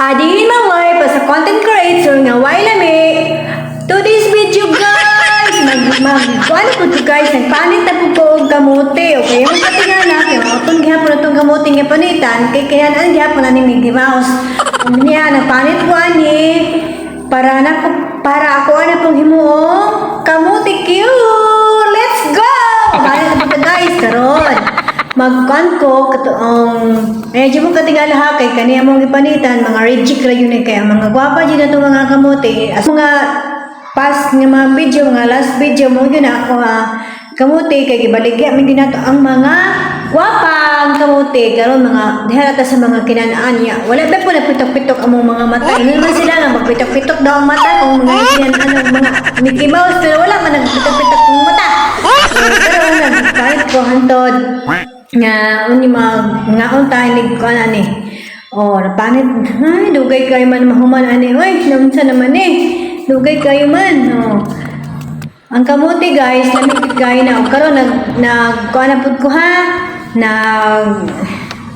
Hadiin maway pa sa content creator nga why lami. Today's video guys, mag mag ano to guys, nagpanit na po po kamote. Okay, yung katingala kay atong gihapon atong kamote nga panitan kay kaya ang gihapon na ni Mickey Mouse. Ug niya nagpanit ko ani para na para ako ana pong himuong kamote cute. Let's go. Panit na po guys karon magkuan ko kato ang medyo mo katingala ha kay kaniya mong ipanitan mga reject ra yun eh kaya mga gwapa jud ato mga kamote. As mga past nga mga video mga last video mo yun ako ha. Kamote kay gibaligya mi dinato ang mga gwapang kamote. Karon mga diha ta sa mga kinanaan niya. Wala ba po napitok-pitok among mga mata. Ingon man sila nga magpitok-pitok daw ang mata kung mga yan ano mga Mickey Mouse pero wala man nagpitok-pitok ang mata. Eh, pero nag kahit ko hantod nga uni mag nga unta ni ko ani? Oh napanit ay dugay kayo man mahuman ani? Oy namsa naman eh. Dugay kayo man oh. Ang kamote guys lamig kayo na og karon nag nag kuan na pud ko ha? Nag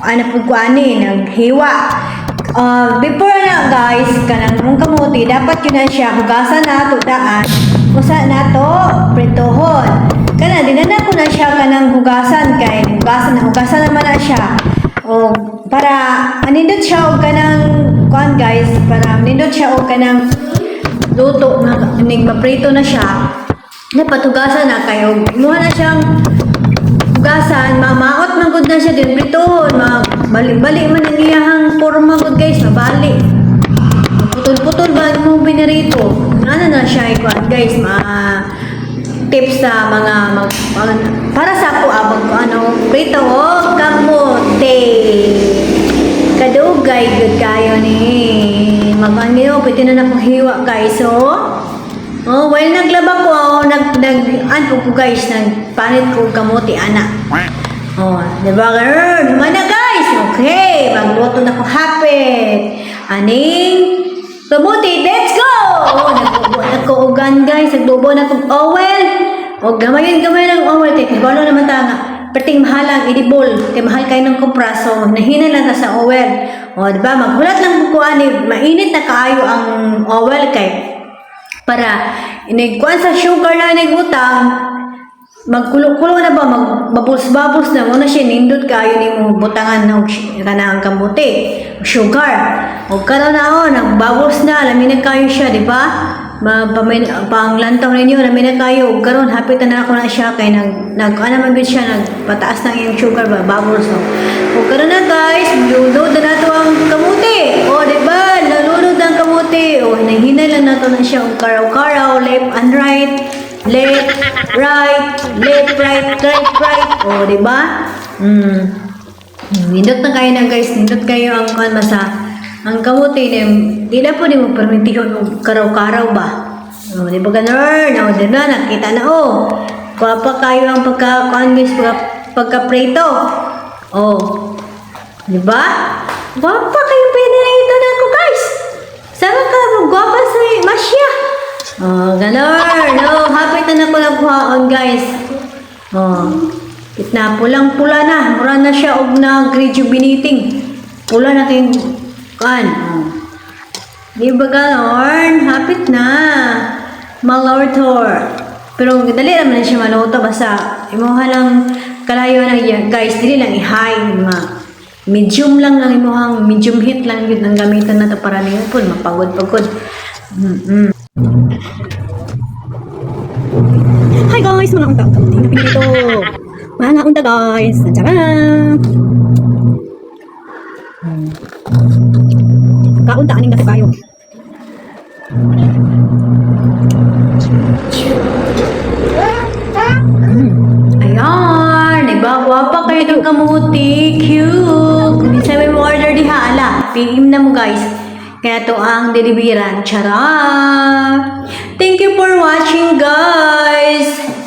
ano pud ko ani? Naghiwa. Uh, before na guys, kanang mong kamote, dapat yun na siya, hugasan na to daan, usa na to, pritohon. Kana, dinana ko na siya kanang hugasan, kay hugasan na, hugasan naman na siya. O, para, anindot siya o kanang, kuan guys, para anindot siya o kanang, luto na, ning maprito na siya, dapat hugasan na kayo. Imuha na siyang hugasan, mamaot man gud na siya din pritohon, balik-balik man ang iyahang forma gud guys, mabalik. Putol-putol ba mo binarito? Ano na siya ikuan guys, ma tips sa mga mag, mga- para sa ako abang ko ano, prito o kamote. Kadugay gud kayo ni. Magangyo, pwede na na hiwa guys, oh. Oh, well naglaba ko, oh, nag nag ano ko guys, nagpanit ko kamote ana. Oh, di ba girl? Naman na guys. Okay, magluto na ko hapit. Aning kamote, let's go! Oh, nagbubo na ko nagbubo na kong oil. O gamayon gamay ng oil, kay balo naman ta nga. Perting mahal ang idibol, kay mahal kayo ng kompraso, nahina lang ta sa oil. O, di ba? Maghulat lang ko ani, mainit na kaayo ang oil kay para inigkuan sa sugar na inigutang magkulo-kulo na ba magbabos-babos na mo na siya nindot kayo ni mo butangan ng kanang kamuti sugar o karon na oh nagbabos na lamin na kayo siya di ba Ma, pamin, panglantaw ninyo na kayo ug karon hapit na ako na siya kay nag nag ano man gud siya nagpataas na yung sugar ba? Bubbles no o karon na guys. Lulod na nato ang kamuti o di ba? Lalunod ang kamuti o hinahinay lang nato na siya. Og karaw-karaw left and right. Left right. Left right. Right right. O di ba? Mm nindot na kayo na guys. Nindot kayo ang kan masa ang kamuti ni di na po di mo permitihon og karaw-karaw ba o di ba ganun o di na nakita na o Kuwapa kayo ang pagka kuan guys pagka, pagka-preto o di ba Guwapa kayo pinirito na ako guys Sama ka gwapa sa Masya Oh, ganon. Oh, hapit na na ko nagkuhaon, guys. Oh, kitna pulang pula na. Mura na siya og nag-rejuvenating. Pula na kayong kan. Oh. Di ba ganon? Hapit na. Malortor. Pero dali naman na siya maluto. Basta, imuha lang kalayo na. Guys, dili lang i-high. Medium lang lang imuhang medium heat lang yun ang gamitan na to para niyo po mapagod-pagod. Mm-mm. Hi guys, mga unta. Tingnan pinili ito. Mga unta guys. Nandiyan na. Hmm. Kaunta aning natibayo. Hmm. Ayan, nagbawa pa kayo ng kamuti. Cute. Minsan may order diha. Ala, PM na mo guys. Kaya to ang deliveran. Charot! Thank you for watching guys!